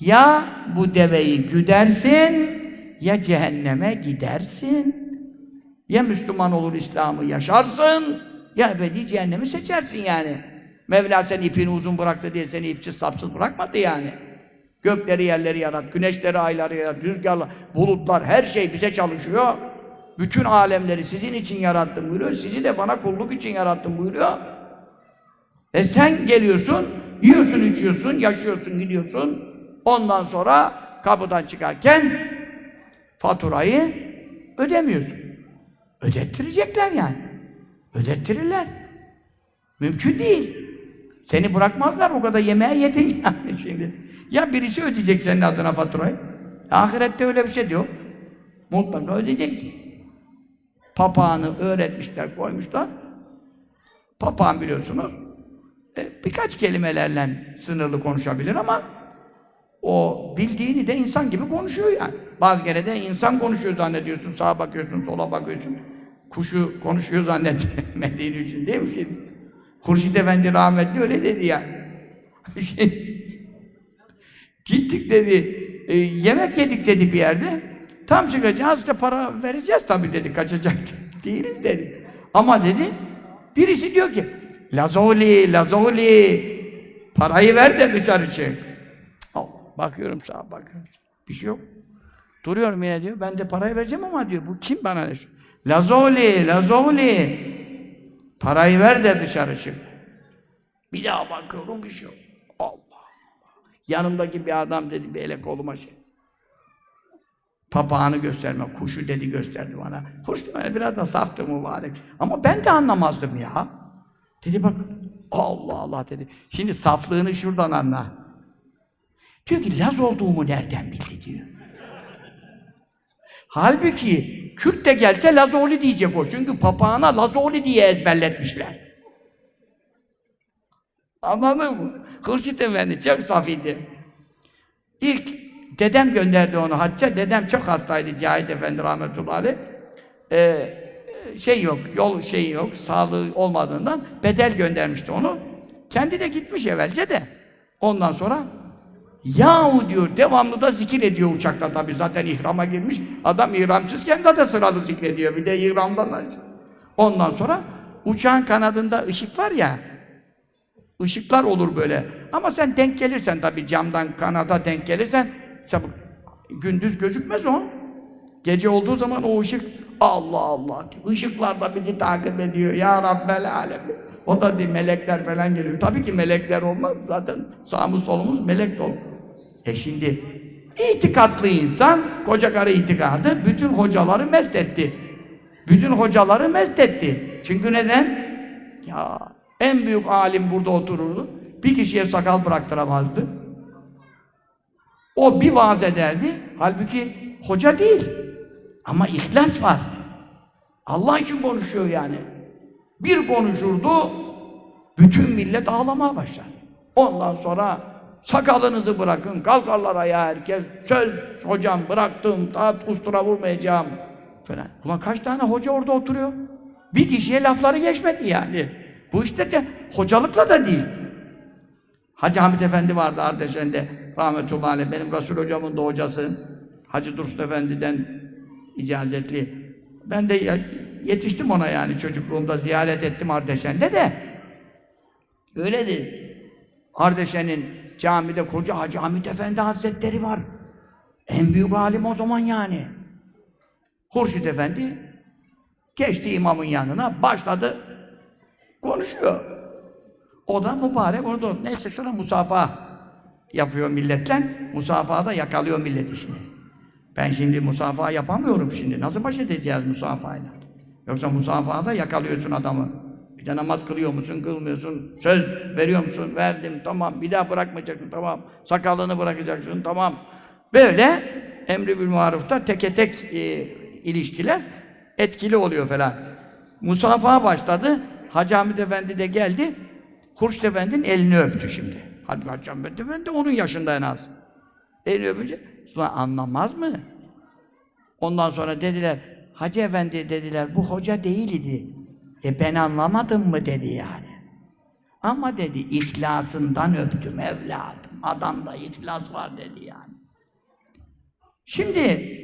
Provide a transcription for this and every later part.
Ya bu deveyi güdersin, ya cehenneme gidersin. Ya Müslüman olur İslam'ı yaşarsın, ya ebedi cehennemi seçersin yani. Mevla sen ipini uzun bıraktı diye seni ipsiz sapsız bırakmadı yani. Gökleri yerleri yarat, güneşleri ayları yarat, rüzgarlar, bulutlar, her şey bize çalışıyor. Bütün alemleri sizin için yarattım buyuruyor. Sizi de bana kulluk için yarattım buyuruyor. E sen geliyorsun, yiyorsun, içiyorsun, yaşıyorsun, gidiyorsun. Ondan sonra kapıdan çıkarken faturayı ödemiyorsun. Ödettirecekler yani. Ödettirirler. Mümkün değil. Seni bırakmazlar o kadar yemeğe yedin yani şimdi. Ya birisi ödeyecek senin adına faturayı. Ahirette öyle bir şey yok. Mutlaka ödeyeceksin. Papağanı öğretmişler, koymuşlar. Papağan biliyorsunuz e, birkaç kelimelerle sınırlı konuşabilir ama o bildiğini de insan gibi konuşuyor yani. Bazı kere de insan konuşuyor zannediyorsun, sağa bakıyorsun, sola bakıyorsun. Kuşu konuşuyor zannetmediğin için değil mi şimdi? Efendi rahmetli öyle dedi. Şey, Gittik dedi, e, yemek yedik dedi bir yerde. Tam çıkacağız işte para vereceğiz tabii dedi, kaçacak değiliz dedi. Ama dedi, birisi diyor ki, Lazoli, Lazoli, parayı ver de dışarı çık. Bakıyorum sağa bakıyorum. Bir şey yok. Duruyorum yine diyor, ben de parayı vereceğim ama diyor, bu kim bana ne? Lazoli, Lazoli, parayı ver de dışarı çık. Bir daha bakıyorum bir şey yok. Allah Allah. Yanımdaki bir adam dedi bir ele koluma şey. Papağanı gösterme, kuşu dedi gösterdi bana. Kuş demeye biraz da saftı mübarek. Ama ben de anlamazdım ya. Dedi bak, Allah Allah dedi. Şimdi saflığını şuradan anla. Diyor ki Laz olduğumu nereden bildi diyor. Halbuki Kürt de gelse Lazoli diyecek o. Çünkü papağana Lazoli diye ezberletmişler. Anladın mı? Hurşit Efendi çok safiydi. İlk dedem gönderdi onu hacca. Dedem çok hastaydı Cahit Efendi rahmetullahi. Ee, şey yok, yol şeyi yok, sağlığı olmadığından bedel göndermişti onu. Kendi de gitmiş evvelce de. Ondan sonra Yahu diyor, devamlı da zikir ediyor uçakta tabii zaten ihrama girmiş. Adam ihramsızken zaten sıralı zikrediyor. Bir de ihramdan da. Ondan sonra uçağın kanadında ışık var ya, ışıklar olur böyle. Ama sen denk gelirsen tabii camdan kanada denk gelirsen çabuk gündüz gözükmez o. Gece olduğu zaman o ışık Allah Allah diyor. Da bizi takip ediyor. Ya Rabbel Alemin. O da değil, melekler falan geliyor. Tabii ki melekler olmaz. Zaten sağımız solumuz melek dolu. E şimdi itikatlı insan, koca karı itikadı bütün hocaları mest etti. Bütün hocaları mest etti. Çünkü neden? Ya en büyük alim burada otururdu. Bir kişiye sakal bıraktıramazdı. O bir vaaz ederdi. Halbuki hoca değil. Ama ihlas var. Allah için konuşuyor yani. Bir konuşurdu, bütün millet ağlamaya başlar. Ondan sonra sakalınızı bırakın, kalkarlar ayağa herkes. Söz hocam bıraktım, taht ustura vurmayacağım falan. Ulan kaç tane hoca orada oturuyor? Bir kişiye lafları geçmedi yani. Bu işte de hocalıkla da değil. Hacı Hamid Efendi vardı Ardeşen'de rahmetullahi aleyh. Benim Resul hocamın da hocası. Hacı Dursun Efendi'den icazetli. Ben de yetiştim ona yani çocukluğumda ziyaret ettim Ardeşen'de de. Öyledir. Ardeşen'in camide koca Hacı Efendi Hazretleri var. En büyük alim o zaman yani. Hurşit Efendi geçti imamın yanına, başladı konuşuyor. O da mübarek orada. Neyse şuna musafaha yapıyor milletle. Musafahada yakalıyor millet işini. Ben şimdi musafaha yapamıyorum şimdi. Nasıl baş edeceğiz musafahayla? Yoksa musafahada yakalıyorsun adamı. De namaz kılıyor musun, kılmıyorsun. Söz veriyor musun? Verdim, tamam. Bir daha bırakmayacaksın, tamam. Sakalını bırakacaksın, tamam. Böyle emri bil marufta teke tek e, ilişkiler etkili oluyor falan. Musafaha başladı. Hacı Hamid Efendi de geldi. Hurşit Efendi'nin elini öptü şimdi. Halbuki Hacı Hamid Efendi onun yaşında en az. Elini öpünce, sonra anlamaz mı? Ondan sonra dediler, Hacı Efendi dediler, bu hoca değil idi. E ben anlamadım mı dedi yani. Ama dedi ihlasından öptüm evladım. Adamda ihlas var dedi yani. Şimdi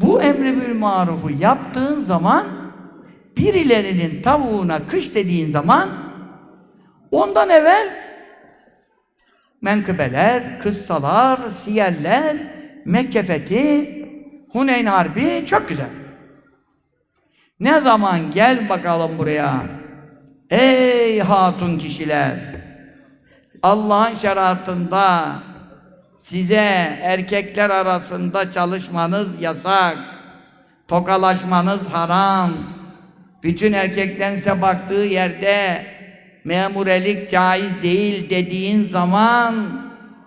bu emri bil marufu yaptığın zaman birilerinin tavuğuna kış dediğin zaman ondan evvel menkıbeler, kıssalar, siyeller, Mekke fethi, Huneyn Harbi çok güzel. Ne zaman gel bakalım buraya. Ey hatun kişiler! Allah'ın şeriatında size erkekler arasında çalışmanız yasak. Tokalaşmanız haram. Bütün erkeklerin size baktığı yerde memurelik caiz değil dediğin zaman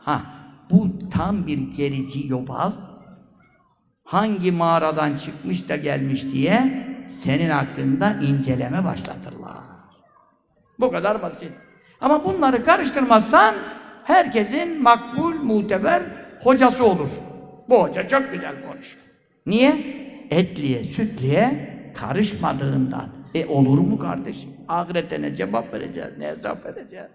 ha bu tam bir gerici yobaz hangi mağaradan çıkmış da gelmiş diye senin hakkında inceleme başlatırlar. Bu kadar basit. Ama bunları karıştırmazsan herkesin makbul, muteber hocası olur. Bu hoca çok güzel konuşuyor. Niye? Etliye, sütliye karışmadığından. E olur mu kardeşim? Ahirete ne cevap vereceğiz, ne hesap vereceğiz?